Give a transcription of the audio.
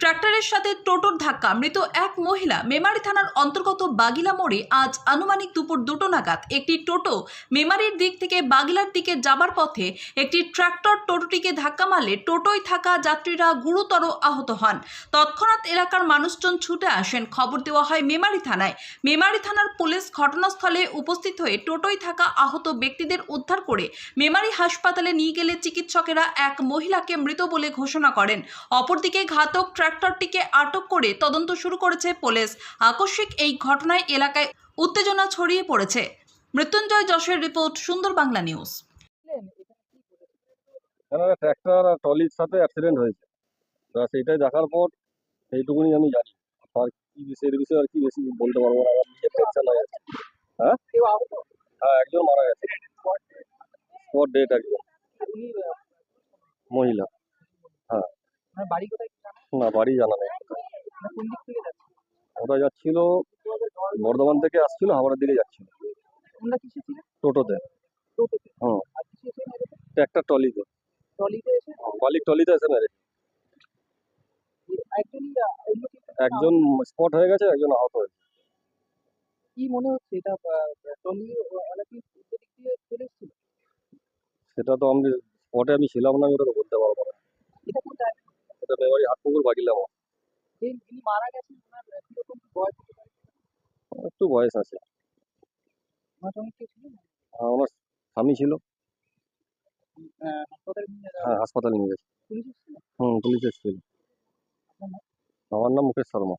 ট্রাক্টরের সাথে টোটোর ধাক্কা, মৃত এক মহিলা। মেমারি থানার অন্তর্গত বাগিলা মোড়ে আজ আনুমানিক দুপুর দুটো নাগাদ একটি টোটো মেমারির দিক থেকে বাগিলার দিকে যাবার পথে একটি ট্রাক্টর টোটোটিকে ধাক্কা মারলে টোটোয় থাকা যাত্রীরা গুরুতর আহত হন। তৎক্ষণাৎ এলাকার মানুষজন ছুটে আসেন। খবর দেওয়া হয় মেমারি থানায়। মেমারি থানার পুলিশ ঘটনাস্থলে উপস্থিত হয়ে টোটোয় থাকা আহত ব্যক্তিদের উদ্ধার করে মেমারি হাসপাতালে নিয়ে গেলে চিকিৎসকেরা এক মহিলাকে মৃত বলে ঘোষণা করেন। অপরদিকে ঘাতক ট্রাক্টরটিকে আটক করে তদন্ত শুরু করেছে পুলিশ। আকস্মিক এই ঘটনায় এলাকায় উত্তেজনা ছড়িয়ে পড়েছে। মৃত্যুঞ্জয় যশের রিপোর্ট সুন্দর বাংলা নিউজ। ট্র্যাক্টর আর ট্রলির সাথে অ্যাক্সিডেন্ট হয়েছে। ব্যাস এইটাই দেখার পর এইটুকুনি আমি জানি। আর কি বিষয় এর বিষয়ে আর কি বেশি বলতে পারব না আমার নিজের টেনশন হয়ে গেছে হ্যাঁ? হ্যাঁ একজন মারা গেছে। স্পট ডেট একজন মহিলা। আপনার বাড়ি কোথায়? না বাড়ি জানা নেই। না ওটা যাচ্ছিল বর্ধমান থেকে আসছিল হাওড়ার দিকে যাচ্ছিল। টোটোতে। হুম। ট্র্যাক্টর ট্রলিতে। বালির ট্রলিতে এসে মেরে। অন্য কেউ একটা একজন স্পট হয়ে গেছে একজন আহত হয়েছে কি মনে হচ্ছে এটা ট্রলি সেটা তো আমি স্পটে আমি ছিলাম না আমি ওটা বলতে পারব না। এটা মেমারি হাটপুকুর বাকিলাম যে যিনি মারা গেছেন ওনার কীরকম বয়স একটু বয়স আছে। আমার স্বামী ছিল। হাসপাতালে নিয়ে হ্যাঁ হাসপাতালে নিয়ে গেছে। হুম পুলিশ এসেছিল। আমার নাম মুকেশ শর্মা।